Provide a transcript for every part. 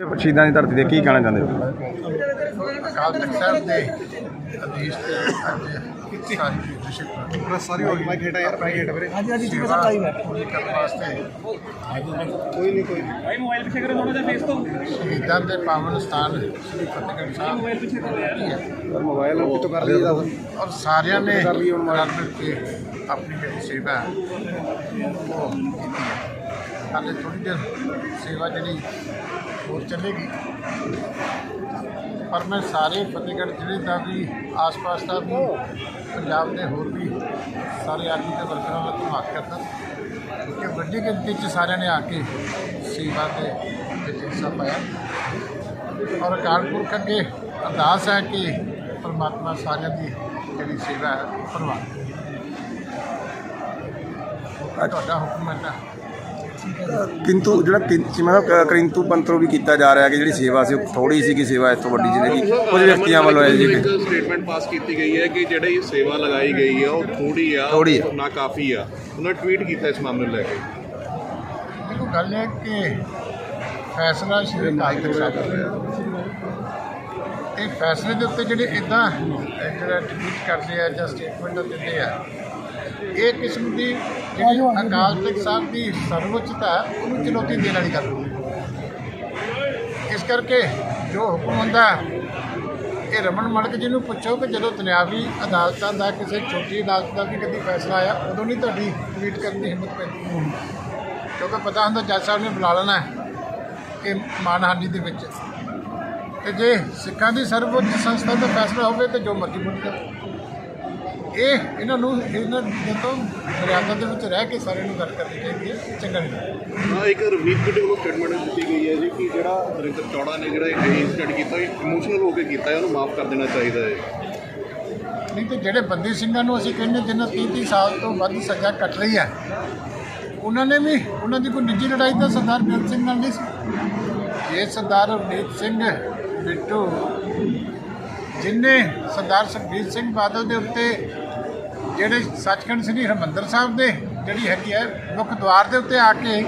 ਸ਼ਹੀਦਾਂ ਦੀ ਧਰਤੀ ਤੇ ਕੀ ਕਹਿਣਾ ਚਾਹੁੰਦੇ ਹੋ? ਅਕਾਲ ਤਖਤ ਸਾਹਿਬ ਦੇ ਆਦੇਸ਼ ਤੇ ਅੱਜ ਸਾਰੀ ਲੀਡਰਸ਼ਿਪ ਪ੍ਰੈਸ ਸਾਰੀ ਹੋ ਗਈ ਮੈਂ ਖੇਡਾ ਯਾਰ ਮੈਂ ਖੇਡ ਵੀਰੇ। ਹਾਂਜੀ ਹਾਂਜੀ ਹੈ ਪੂਰੀ ਕਰਨ ਵਾਸਤੇ ਕੋਈ ਨਹੀਂ ਕੋਈ ਭਾਈ ਮੋਬਾਈਲ ਪਿੱਛੇ ਕਰੋ ਥੋੜਾ ਜਿਹਾ ਫੇਸ ਤੋਂ। ਸ਼ਹੀਦਾਂ ਦੇ ਪਾਵਨ ਸਥਾਨ ਸ੍ਰੀ ਫਤਿਹਗੜ੍ਹ ਸਾਹਿਬ। ਮੋਬਾਈਲ ਪਿੱਛੇ ਕਰੋ ਯਾਰ। ਮੋਬਾਈਲ ਨੂੰ ਕਿਤੋਂ ਕਰ ਲਈਦਾ ਔਰ ਸਾਰਿਆਂ ਨੇ ਆਪਣੀ ਜਿਹੜੀ ਸੇਵਾ ਹੈ ਉਹ ਕੀਤੀ ਹੈ। ਹਾਲੇ ਥੋੜੀ ਦੇਰ ਸੇਵਾ ਜਿਹੜੀ ਹੋਰ ਚੱਲੇਗੀ। ਪਰ ਮੈਂ ਸਾਰੇ ਫਤਿਹਗੜ੍ਹ ਜ਼ਿਲ੍ਹੇ ਦਾ ਵੀ, ਆਸ-ਪਾਸ ਦਾ ਵੀ, ਪੰਜਾਬ ਦੇ ਹੋਰ ਵੀ ਸਾਰੇ ਆਦਮੀ ਦੇ ਵਰਕਰਾਂ ਦਾ ਧੰਨਵਾਦ ਕਰਦਾ। ਕਿ ਵੱਡੀ ਗਿਣਤੀ 'ਚ ਸਾਰਿਆਂ ਨੇ ਆ ਕੇ ਸੇਵਾ ਦੇ ਵਿੱਚ ਹਿੱਸਾ ਪਾਇਆ। ਔਰ ਅਕਾਲ ਪੁਰਖ ਅੱਗੇ ਅਰਦਾਸ ਹੈ ਕਿ ਪਰਮਾਤਮਾ ਸਾਰਿਆਂ ਦੀ ਜਿਹੜੀ ਸੇਵਾ ਹੈ ਉਹ ਪ੍ਰਵਾਨ ਤੁਹਾਡਾ ਹੁਕਮ ਹੈ ਕਿੰਤੂ ਜਿਹੜਾ ਕਿੰਨਾ ਕਰਿੰਤੂ ਪੰਤਰੋਂ ਵੀ ਕੀਤਾ ਜਾ ਰਿਹਾ ਕਿ ਜਿਹੜੀ ਸੇਵਾ ਸੀ ਉਹ ਥੋੜੀ ਸੀ ਕਿ ਸੇਵਾ ਇਸ ਤੋਂ ਵੱਡੀ ਜਿਹੜੀ ਕੁਝ ਵਿਅਕਤੀਆਂ ਵੱਲੋਂ ਹੈ ਜੀ ਇੱਕ ਸਟੇਟਮੈਂਟ ਪਾਸ ਕੀਤੀ ਗਈ ਹੈ ਕਿ ਜਿਹੜੀ ਸੇਵਾ ਲਗਾਈ ਗਈ ਹੈ ਉਹ ਥੋੜੀ ਆ ਥੋੜ੍ਹੀ ਆ। ਨਾ ਕਾਫੀ ਆ। ਉਹਨਾਂ ਟਵੀਟ ਕੀਤਾ ਇਸ ਮਾਮਲੇ ਨੂੰ ਲੈ ਕੇ। ਦੇਖੋ ਗੱਲ ਹੈ ਕਿ ਫੈਸਲਾ ਸ਼੍ਰੀ ਅਕਾਲ ਤਖਤ ਸਾਹਿਬ ਦਾ ਹੋਇਆ। ਇਹ ਫੈਸਲੇ ਦੇ ਉੱਤੇ ਜਿਹੜੇ ਇਦਾਂ ਜਿਹੜਾ ਟਵੀਟ ਕਰਦੇ ਆ ਜਾਂ ਸਟੇਟਮੈਂਟ ਦਿੰਦੇ ਆ ਇਹ ਕਿਸਮ ਦੀ ਜਿਹੜੀ ਅਕਾਲ ਤਖਤ ਸਾਹਿਬ ਦੀ ਸਰਵਉੱਚਤਾ ਉਹਨੂੰ ਚੁਣੌਤੀ ਦੇਣ ਵਾਲੀ ਗੱਲ ਹੈ। ਇਸ ਕਰਕੇ ਜੋ ਹੁਕਮ ਹੁੰਦਾ ਇਹ ਰਮਨ ਮਲਕ ਜੀ ਨੂੰ ਪੁੱਛੋ ਕਿ ਜਦੋਂ ਦੁਨਿਆਵੀ ਅਦਾਲਤਾਂ ਦਾ ਕਿਸੇ ਛੋਟੀ ਅਦਾਲਤ ਦਾ ਵੀ ਕਦੀ ਫੈਸਲਾ ਆਇਆ ਉਦੋਂ ਨਹੀਂ ਤੁਹਾਡੀ ਟਵੀਟ ਕਰਨ ਦੀ ਹਿੰਮਤ ਪੈਂਦੀ? ਕਿਉਂਕਿ ਪਤਾ ਹੁੰਦਾ ਜੱਜ ਸਾਹਿਬ ਨੇ ਬੁਲਾ ਲੈਣਾ ਕਿ ਮਾਨਹਾਨੀ ਦੇ ਵਿੱਚ। ਤੇ ਜੇ ਸਿੱਖਾਂ ਦੀ ਸਰਵਉੱਚ ਸੰਸਥਾ ਦਾ ਫੈਸਲਾ ਹੋਵੇ ਤੇ ਜੋ ਮਰਜ਼ੀ ਬੋਲ ਕਰ ਇਹ ਇਹਨਾਂ ਨੂੰ ਇਹਨਾਂ ਤੋਂ ਮਰਿਆਦਾ ਦੇ ਵਿੱਚ ਰਹਿ ਕੇ ਸਾਰਿਆਂ ਨੂੰ ਗੱਲ ਕਰਨੀ ਚਾਹੀਦੀ ਹੈ ਚੰਗਾ ਨਹੀਂ ਲੱਗਦਾ। ਹਾਂ ਇੱਕ ਰਵਨੀਤ ਬਿੱਟੂ ਵੱਲੋਂ ਸਟੇਟਮੈਂਟ ਦਿੱਤੀ ਗਈ ਹੈ ਜੀ ਕਿ ਜਿਹੜਾ ਨਰਿੰਦਰ ਚੌੜਾ ਨੇ ਜਿਹੜਾ ਇਹ ਇੰਸੀਡੈਂਟ ਕੀਤਾ ਇਮੋਸ਼ਨਲ ਹੋ ਕੇ ਕੀਤਾ ਹੈ ਉਹਨੂੰ ਮਾਫ ਕਰ ਦੇਣਾ ਚਾਹੀਦਾ ਹੈ ਨਹੀਂ ਤੇ ਜਿਹੜੇ ਬੰਦੀ ਸਿੰਘਾਂ ਨੂੰ ਅਸੀਂ ਕਹਿੰਦੇ ਜਿਨ੍ਹਾਂ 30 30 ਸਾਲ ਤੋਂ ਵੱਧ ਸਜ਼ਾ ਕੱਟ ਰਹੀ ਹੈ ਉਹਨਾਂ ਨੇ ਵੀ ਉਹਨਾਂ ਦੀ ਕੋਈ ਨਿੱਜੀ ਲੜਾਈ ਤਾਂ ਸਰਦਾਰ ਬੇਅੰਤ ਸਿੰਘ ਨਾਲ ਨਹੀਂ ਸੀ ਇਹ ਸਰਦਾਰ ਰਵਨੀਤ ਸਿੰਘ ਬਿੱਟੂ ਜਿਨਨੇ ਸਰਦਾਰ ਸੁਖਬੀਰ ਸਿੰਘ ਬਾਦਲ ਦੇ ਉੱਤੇ ਜਿਹੜੇ ਸੱਚਖੰਡ ਸ੍ਰੀ ਹਰਿਮੰਦਰ ਸਾਹਿਬ ਦੇ ਜਿਹੜੀ ਹੈਗੀ ਹੈ, ਮੁੱਖ ਦੁਆਰ ਦੇ ਉੱਤੇ ਆ ਕੇ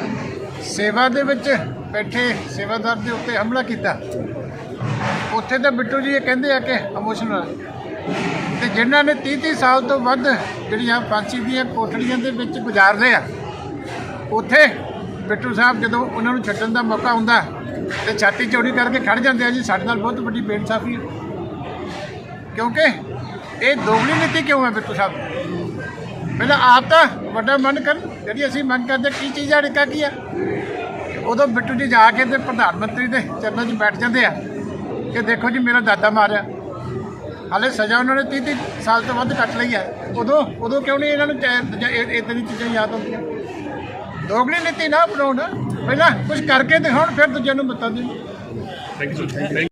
ਸੇਵਾ ਦੇ ਵਿੱਚ ਬੈਠੇ ਸੇਵਾਦਾਰ ਦੇ ਉੱਤੇ ਹਮਲਾ ਕੀਤਾ। ਉੱਥੇ ਤਾਂ ਬਿੱਟੂ ਜੀ ਇਹ ਕਹਿੰਦੇ ਆ ਕਿ ਇਮੋਸ਼ਨਲ ਤੇ ਜਿਨ੍ਹਾਂ ਨੇ 30 30 ਸਾਲ ਤੋਂ ਵੱਧ ਜਿਹੜੀਆਂ ਫਾਂਸੀ ਦੀਆਂ ਕੋਠੜੀਆਂ ਦੇ ਵਿੱਚ ਗੁਜ਼ਾਰਦੇ ਆ, ਉੱਥੇ ਬਿੱਟੂ ਸਾਹਿਬ ਜਦੋਂ ਉਹਨਾਂ ਨੂੰ ਛੱਡਣ ਦਾ ਮੌਕਾ ਹੁੰਦਾ, ਤੇ ਛਾਤੀ ਚੌੜੀ ਕਰਕੇ ਖੜ ਜਾਂਦੇ ਆ ਜੀ, ਸਾਡੇ ਨਾਲ ਬਹੁਤ ਵੱਡੀ ਬੇਇਨਸਾਫੀ ਹੈ ਕਿਉਂਕਿ ਇਹ ਦੋਗਲੀ ਨੀਤੀ ਕਿਉਂ ਹੈ ਬਿੱਟੂ ਸਾਹਿਬ? ਪਹਿਲਾਂ ਆਪ ਤਾਂ ਵੱਡਾ ਮਨ ਕਰਨ ਜਿਹੜੀ ਅਸੀਂ ਮੰਗ ਕਰਦੇ, ਕੀ ਚੀਜ਼ ਆ ਰਿਕਾ ਕੀ ਆ ਉਦੋਂ ਬਿੱਟੂ ਜੀ ਜਾ ਕੇ ਤੇ ਪ੍ਰਧਾਨ ਮੰਤਰੀ ਦੇ ਚਰਨਾਂ 'ਚ ਬੈਠ ਜਾਂਦੇ ਆ ਕਿ ਦੇਖੋ ਜੀ, ਮੇਰਾ ਦਾਦਾ ਮਾਰਿਆ। ਹਾਲੇ ਸਜ਼ਾ ਉਹਨਾਂ ਨੇ 30 30 ਸਾਲ ਤੋਂ ਵੱਧ ਕੱਟ ਲਈ ਹੈ। ਉਦੋਂ ਉਦੋਂ ਕਿਉਂ ਨਹੀਂ ਇਹਨਾਂ ਨੂੰ ਇਦਾਂ ਦੀ ਚੀਜ਼ਾਂ ਯਾਦ ਆਉਂਦੀਆਂ? ਦੋਗਲੀ ਨੀਤੀ ਨਾ ਬਣਾਉਣ, ਪਹਿਲਾਂ ਕੁਝ ਕਰਕੇ ਦਿਖਾਉਣ, ਫਿਰ ਦੂਜਿਆਂ ਨੂੰ ਬਤਾ ਦੇਣ ਥੈਂਕ ਯੂ